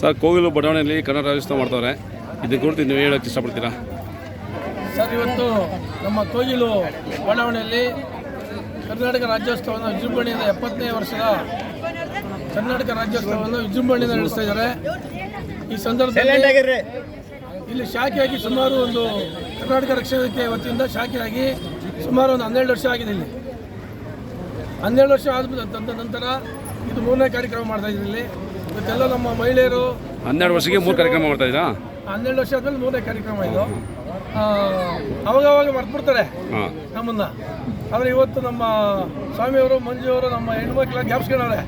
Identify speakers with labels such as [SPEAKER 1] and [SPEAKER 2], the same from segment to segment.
[SPEAKER 1] Sir Kogilu ಬಡಾವಣೆಯಲ್ಲಿ ಕನ್ನಡ ರಾಜ್ಯೋತ್ಸವ ಮಾಡ್ತಾರೆ ಇದು ಕುರಿತು ನೀವು ಹೇಳೋಕ್ಕೆ ಇಷ್ಟಪಡ್ತೀರಾ?
[SPEAKER 2] ಸರ್ ಇವತ್ತು ನಮ್ಮ ಕೋಗಿಲು ಬಡಾವಣೆಯಲ್ಲಿ ಕರ್ನಾಟಕ ರಾಜ್ಯೋತ್ಸವವನ್ನು ವಿಜೃಂಭಣೆಯಿಂದ ಎಪ್ಪತ್ತನೇ ವರ್ಷದ ಕರ್ನಾಟಕ ರಾಜ್ಯೋತ್ಸವವನ್ನು ವಿಜೃಂಭಣೆಯಿಂದ ನಡೆಸ್ತಾ ಇದ್ದಾರೆ. ಈ ಸಂದರ್ಭದಲ್ಲಿ ಇಲ್ಲಿ ಶಾಖೆಯಾಗಿ ಸುಮಾರು ಒಂದು ಕರ್ನಾಟಕ ರಕ್ಷಣಾ ವತಿಯಿಂದ ಶಾಖೆಯಾಗಿ ಸುಮಾರು ಒಂದು ಹನ್ನೆರಡು ವರ್ಷ ಆಗಿದೆ ಇಲ್ಲಿ. ಹನ್ನೆರಡು ವರ್ಷ ಆದ ನಂತರ ಇದು ಮೂರನೇ ಕಾರ್ಯಕ್ರಮ ಮಾಡ್ತಾ ಇದ್ದೀವಿ ಇಲ್ಲಿ. ಇವತ್ತೆಲ್ಲ ನಮ್ಮ ಮಹಿಳೆಯರು
[SPEAKER 1] ಹನ್ನೆರಡು ವರ್ಷಕ್ಕೆ ಮೂರು ಕಾರ್ಯಕ್ರಮ ಮಾಡ್ತಾ ಇದ್ದೀರಾ?
[SPEAKER 2] ಹನ್ನೆರಡು ವರ್ಷ ಆದ್ಮೇಲೆ ಮೂರನೇ ಕಾರ್ಯಕ್ರಮ ಇದು. ಅವಾಗವಾಗ ಮರ್ತ್ಬಿಡ್ತಾರೆ ನಮ್ಮನ್ನ. ಆದರೆ ಇವತ್ತು ನಮ್ಮ ಸ್ವಾಮಿಯವರು ಮಂಜುವರು ನಮ್ಮ ಹೆಣ್ಮಕ್ಳ ಜ್ಞಾಪಿಸ್ಕೊಂಡವ್ರೆ.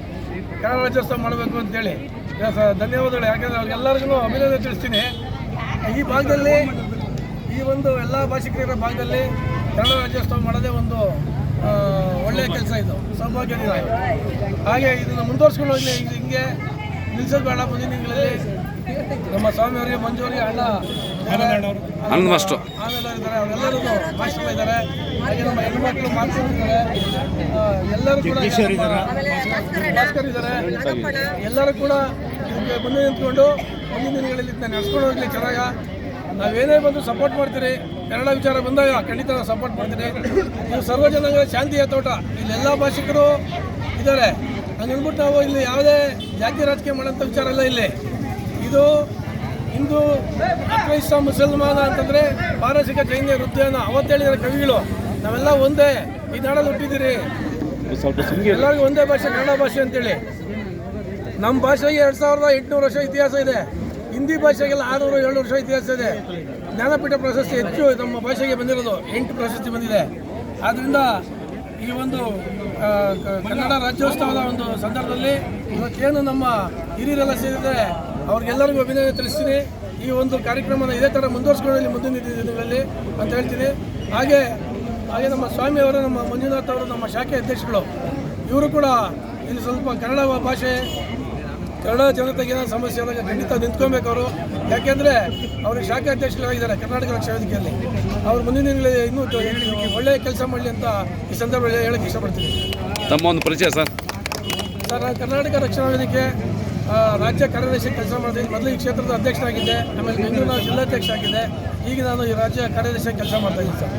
[SPEAKER 2] ಕನ್ನಡ ರಾಜ್ಯೋತ್ಸವ ಮಾಡಬೇಕು ಅಂತೇಳಿ. ಧನ್ಯವಾದಗಳು. ಯಾಕಂದರೆ ಅವ್ರಿಗೆಲ್ಲರಿಗೂ ಅಭಿನಂದನೆ ತಿಳಿಸ್ತೀನಿ. ಈ ಭಾಗದಲ್ಲಿ ಈ ಒಂದು ಎಲ್ಲ ಭಾಷಿಕರ ಭಾಗದಲ್ಲಿ ಕನ್ನಡ ರಾಜ್ಯೋತ್ಸವ ಮಾಡೋದೇ ಒಂದು ಒಳ್ಳೆಯ ಕೆಲಸ ಇದು. ಸೌಭಾಗ್ಯ. ಹಾಗೆ ಇದನ್ನು ಮುಂದುವರ್ಸ್ಕೊಂಡು ಹೋಗಿ ಹಿಂಗೆ. ನಿಲ್ಸೋದು ಬೇಡ ಮುಂದಿನ ದಿನಗಳಲ್ಲಿ ನಮ್ಮ ಸ್ವಾಮಿಯವರಿಗೆ ಮಂಜುವರಿಗೆ ಅಣ್ಣ
[SPEAKER 1] ಅಣ್ಣ ಮಾಸ್ಟ್ರು.
[SPEAKER 2] ಆಮೇಲೆ ಇದ್ದಾರೆ ಅವರೆಲ್ಲರೂ ಮಾಸ್ಟರ್ ಇದ್ದಾರೆ. ಹಾಗೆ ನಮ್ಮ ಹೆಣ್ಮಕ್ಳು ಮಾಸ್ಟರ್ ಇದ್ದಾರೆ. ಎಲ್ಲರೂ ಕೂಡ ಭಾಸ್ಕರ್ ಇದ್ದಾರೆ. ಎಲ್ಲರೂ ಕೂಡ ಮುಂದೆ ನಿಂತ್ಕೊಂಡು ಮುಂದಿನ ದಿನಗಳಲ್ಲಿ ನಡೆಸ್ಕೊಂಡು ಹೋಗಲಿ ಹೋಗ್ಲಿ ಚೆನ್ನಾಗ ನಾವೇನೇ ಬಂದು ಸಪೋರ್ಟ್ ಮಾಡ್ತೀರಿ. ಕನ್ನಡ ವಿಚಾರ ಬಂದಾಗ ಖಂಡಿತ ಸಪೋರ್ಟ್ ಮಾಡ್ತೀರಿ. ನೀವು ಸರ್ವ ಜನಾಂಗ ಶಾಂತಿಯ ತೋಟ. ಇಲ್ಲೆಲ್ಲ ಭಾಷಿಕರು ಇದ್ದಾರೆ. ಹಂಗನ್ಬಿಟ್ಟು ನಾವು ಇಲ್ಲಿ ಯಾವುದೇ ಜಾತಿ ರಾಜಕೀಯ ಮಾಡೋಂಥ ವಿಚಾರ ಇಲ್ಲ ಇಲ್ಲಿ. ಇದು ಹಿಂದೂ ಕ್ರೈಸ್ತ ಮುಸಲ್ಮಾನ ಅಂತಂದರೆ ಪಾರಸಿಕ ಜೈನ ವೃತ್ತಿಯನ್ನು ಅವತ್ತು ಕವಿಗಳು, ನಾವೆಲ್ಲ ಒಂದೇ ಈ ನಾಡಲ್ಲಿ ಹುಟ್ಟಿದ್ದೀರಿ. ಎಲ್ಲರಿಗೂ ಒಂದೇ ಭಾಷೆ, ಕನ್ನಡ ಭಾಷೆ ಅಂತೇಳಿ. ನಮ್ಮ ಭಾಷೆಗೆ ಎರಡು ಸಾವಿರದ ಎಂಟುನೂರು ವರ್ಷ ಇತಿಹಾಸ ಇದೆ. ಹಿಂದಿ ಭಾಷೆಗೆಲ್ಲ ಆರುನೂರು, ಏಳ್ನೂರು ವರ್ಷ ಇತಿಹಾಸ ಇದೆ. ಜ್ಞಾನಪೀಠ ಪ್ರಶಸ್ತಿ ಹೆಚ್ಚು ನಮ್ಮ ಭಾಷೆಗೆ ಬಂದಿರೋದು, ಎಂಟು ಪ್ರಶಸ್ತಿ ಬಂದಿದೆ. ಆದ್ದರಿಂದ ಈ ಒಂದು ಕನ್ನಡ ರಾಜ್ಯೋತ್ಸವದ ಒಂದು ಸಂದರ್ಭದಲ್ಲಿ ಇವತ್ತೇನು ನಮ್ಮ ಹಿರಿಯರೆಲ್ಲ ಸೇರಿದರೆ ಅವ್ರಿಗೆಲ್ಲರಿಗೂ ಅಭಿನಂದನೆ ತಿಳಿಸ್ತೀನಿ. ಈ ಒಂದು ಕಾರ್ಯಕ್ರಮನ ಇದೇ ಥರ ಮುಂದುವರ್ಸ್ಕೊಳ್ಳಿ ಮುಂದಿನ ದಿನಗಳಲ್ಲಿ ಅಂತ ಹೇಳ್ತೀನಿ. ಹಾಗೆ ಹಾಗೆ ನಮ್ಮ ಸ್ವಾಮಿಯವರು ನಮ್ಮ ಮಂಜುನಾಥ್ ಅವರು, ನಮ್ಮ ಶಾಖೆ ಅಧ್ಯಕ್ಷಗಳು ಇವರು ಕೂಡ ಇಲ್ಲಿ ಸ್ವಲ್ಪ ಕನ್ನಡ ಭಾಷೆ ಕನ್ನಡ ಜನತೆಗೆ ಏನೋ ಸಮಸ್ಯೆ ಆದಾಗ ಖಂಡಿತ ನಿಂತ್ಕೊಬೇಕು ಅವರು ಯಾಕೆಂದರೆ ಅವ್ರಿಗೆ ಶಾಖೆ ಅಧ್ಯಕ್ಷರಾಗಿದ್ದಾರೆ ಕರ್ನಾಟಕ ರಕ್ಷಣಾ ವೇದಿಕೆಯಲ್ಲಿ. ಅವ್ರು ಮುಂದಿನ ದಿನಗಳಲ್ಲಿ ಇನ್ನೂ ಒಳ್ಳೆಯ ಕೆಲಸ ಮಾಡಲಿ ಅಂತ ಈ ಸಂದರ್ಭದಲ್ಲಿ ಹೇಳಕ್ಕೆ ಇಷ್ಟಪಡ್ತೀನಿ.
[SPEAKER 1] ತಮ್ಮ ಒಂದು ಪರಿಚಯ ಸರ್.
[SPEAKER 2] ಸರ್ ನಾನು ಕರ್ನಾಟಕ ರಕ್ಷಣಾ ವೇದಿಕೆ ರಾಜ್ಯ ಕಾರ್ಯದರ್ಶಿ ಕೆಲಸ ಮಾಡ್ತೀನಿ. ಮೊದಲು ಈ ಕ್ಷೇತ್ರದ ಅಧ್ಯಕ್ಷರಾಗಿದ್ದೆ ಆಮೇಲೆ ಬೆಂಗಳೂರಿನ ಜಿಲ್ಲಾಧ್ಯಕ್ಷ ಆಗಿದ್ದೆ ಈಗ ನಾನು ಈ ರಾಜ್ಯ ಕಾರ್ಯದರ್ಶಿ ಕೆಲಸ ಮಾಡ್ತಾ ಇದ್ದೀನಿ ಸರ್.